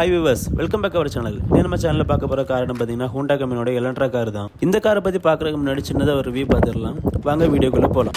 Hi viewers welcome back our channel இது நம்ம சேனலில் பார்க்க போகிற காரணம் பார்த்தீங்கன்னா ஹோண்டா கம்பெனியோட எலன்ட்ரா கார் தான். இந்த காரை பற்றி பார்க்குறதுக்கு முன்னாடி சின்னதாக ஒரு ரிவ்யூ பார்த்துடலாம். வாங்க வீடியோக்குள்ளே போகலாம்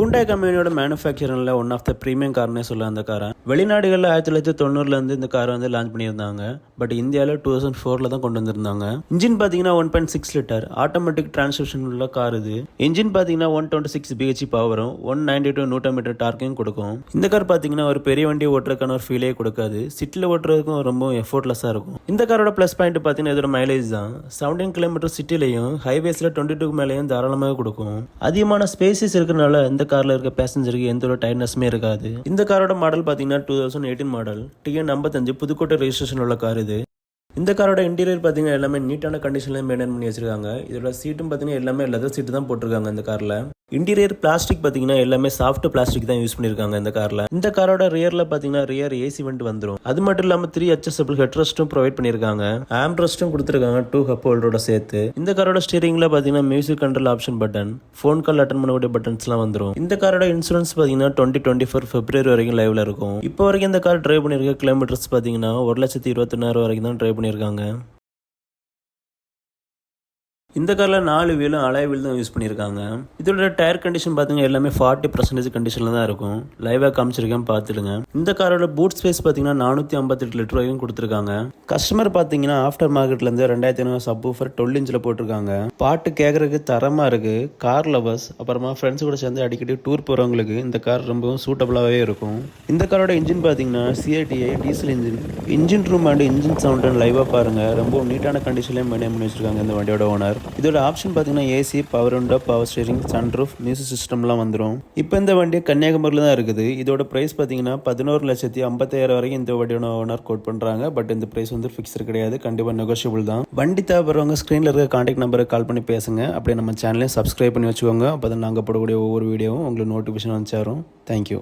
ஹூண்டாய் கம்பெனியோட மேனுஃபேக்சரிங்கில் ஒன் ஆஃப் த ப்ரீமியம் கார்னே சொல்லலாம் அந்த காரை வெளிநாடுகளில் ஆயிரத்தி தொள்ளாயிரத்தி தொண்ணூறுலேருந்து இந்த காரை வந்து லான்ச் பண்ணியிருந்தாங்க. பட் இந்தியாவில் டூ தௌசண்ட் ஃபோரில் தான் கொண்டு வந்திருந்தாங்க. இன்ஜின் பார்த்தீங்கன்னா one point six litre. Automatic transmission உள்ள கார் இது. இன்ஜின் பார்த்தீங்கன்னா ஒன் டுவெண்ட்டி சிக்ஸ் பிஹெச்சி பவரும் ஒன் நைன்டி டூ நூற்றி மீட்டர் டார்க்கையும் கொடுக்கும். இந்த கார் பார்த்தீங்கன்னா ஒரு பெரிய வண்டி ஓட்டுறதுக்கான ஒரு ஃபீலே கொடுக்காது. சிட்டியில் ஓட்டுறதுக்கும் ரொம்ப எஃபோர்ட்லெஸ்ஸாக இருக்கும். இந்த காரோட ப்ளஸ் பாயிண்ட் பார்த்தீங்கன்னா இதோட மைலேஜ் தான். செவன்டீன் கிலோமீட்டர் சிட்டிலையும் ஹைவேஸில் டுவெண்ட்டி டூ மேலேயும் தாராளமாக கொடுக்கும். அதிகமான ஸ்பேசஸ் இருக்கிறனால இந்த காரில் இருக்க பேசஞ்சருக்கு எந்த ஒரு டயர்னஸுமே இருக்காது. இந்த காரோட மாடல் பார்த்தீங்கன்னா two thousand eighteen model TN ஐம்பத்தஞ்சு புதுக்கோட்டை ரெஜிஸ்ட்ரேஷன் உள்ள கார் இது. இந்த காரோட இன்டீரியர் பார்த்தீங்கன்னா எல்லாமே நீட்டான கண்டிஷன்ல மெயின்டைன் பண்ணி வச்சிருக்காங்க. இதோட சீட்டும் பார்த்தீங்கன்னா எல்லாமே லெதர் சீட்டு தான் போட்டிருக்காங்க இந்த காரில். இன்டீரியர் பிளாஸ்டிக் பார்த்தீங்கன்னா எல்லாமே சாஃப்ட் பிளாஸ்டிக் தான் யூஸ் பண்ணியிருக்காங்க இந்த காரில் இந்த காரோட ரியரில் பார்த்தீங்கன்னா ரியர் ஏசி வண்டி வந்துடும் அது மட்டும் இல்லாமல் த்ரீ அட்ஜஸ்டபிள் ஹெட் ரெஸ்ட்டும் ப்ரொவைட் பண்ணியிருக்காங்க ஆம் ரெஸ்ட்டும் கொடுத்துருக்காங்க டூ ஹப் ஹோல்டரோட சேர்த்து. இந்த காரோட ஸ்டீரிங்கில் பார்த்தீங்கன்னா music control option button phone call attend பண்ணக்கூடிய பட்டன்ஸ்லாம் வந்துடும் இந்த காரோட இன்சூரன்ஸ் பார்த்தீங்கன்னா டுவெண்ட்டி டுவெண்ட்டி ஃபோர் பிப்ரவரி வரைக்கும் லைவ்ல இருக்கும். இப்போ வரைக்கும் இந்த கார் டிரைவ் பண்ணியிருக்க கிலோமீட்டர்ஸ் பார்த்தீங்கன்னா ஒரு லட்சத்தி இருபத்தொன்னாயிரம் வரைக்கும் தான் டிரைவ் பண்ணியிருக்காங்க இந்த காரில் நாலு வீலும் அலாய் வீல் தான் யூஸ் பண்ணியிருக்காங்க. இதோட டயர் கண்டிஷன் பார்த்தீங்கன்னா எல்லாமே ஃபார்ட்டி பர்சன்டேஜ் கண்டிஷனில் தான் இருக்கும். லைவாக காமிச்சிருக்கேன் பார்த்துடுங்க இந்த காரோட பூட் ஸ்பேஸ் பார்த்தீங்கன்னா நானூற்றி ஐம்பத்தெட்டு லிட்டர் வரைக்கும் கொடுத்துருக்காங்க. கஸ்டமர் பார்த்தீங்கன்னா ஆஃப்டர் மார்க்கெட்லேருந்து ரெண்டாயிரத்தி ஐநூறு சப் ஊஃபர் டுவெல் இன்ச்சில் போட்டிருக்காங்க. பாட்டு கேட்குறதுக்கு தரமாக இருக்குது கார் லவர்ஸ் அப்புறமா ஃப்ரெண்ட்ஸ் கூட சேர்ந்து அடிக்கடி டூர் போகிறவங்களுக்கு இந்த கார் ரொம்பவும் சூட்டபுளாகவே இருக்கும். இந்த காரோட இன்ஜின் பார்த்தீங்கன்னா CRDI diesel engine engine room and engine sound லைவாக பாருங்கள் ரொம்ப நீட்டான கண்டிஷன்லேயே மெயின்டைன் பண்ணி வச்சிருக்காங்க இந்த வண்டியோட ஓனர் இதோட ஆப்ஷன் பார்த்தீங்கன்னா AC power window power steering sunroof music சிஸ்டம்லாம் வந்துடும் இப்போ இந்த வண்டி கன்னியாகுமரியில் தான் இருக்குது. இதோட ப்ரைஸ் பார்த்தீங்கன்னா பதினோரு லட்சத்தி ஐம்பத்தாயிரம் வரைக்கும் இந்த வண்டியோட ஓனர் கோட் பண்ணுறாங்க பட் இந்த ப்ரைஸ் வந்து ஃபிக்ஸ்டு கிடையாது. கண்டிப்பாக நெகோஷியபிள் தான். வண்டி தேவைப்படுறவங்க ஸ்க்ரீனில் இருக்க காண்டாக்ட் நம்பருக்கு கால் பண்ணி பேசுங்க. அப்படியே நம்ம சேனலையும் சப்ஸ்கிரைப் பண்ணி வச்சுக்கோங்க. அப்போ தான் நாங்கள் போடக்கூடிய ஒவ்வொரு வீடியோவும் உங்களுக்கு நோட்டிஃபிகேஷன் வந்து சேரும். தேங்க்யூ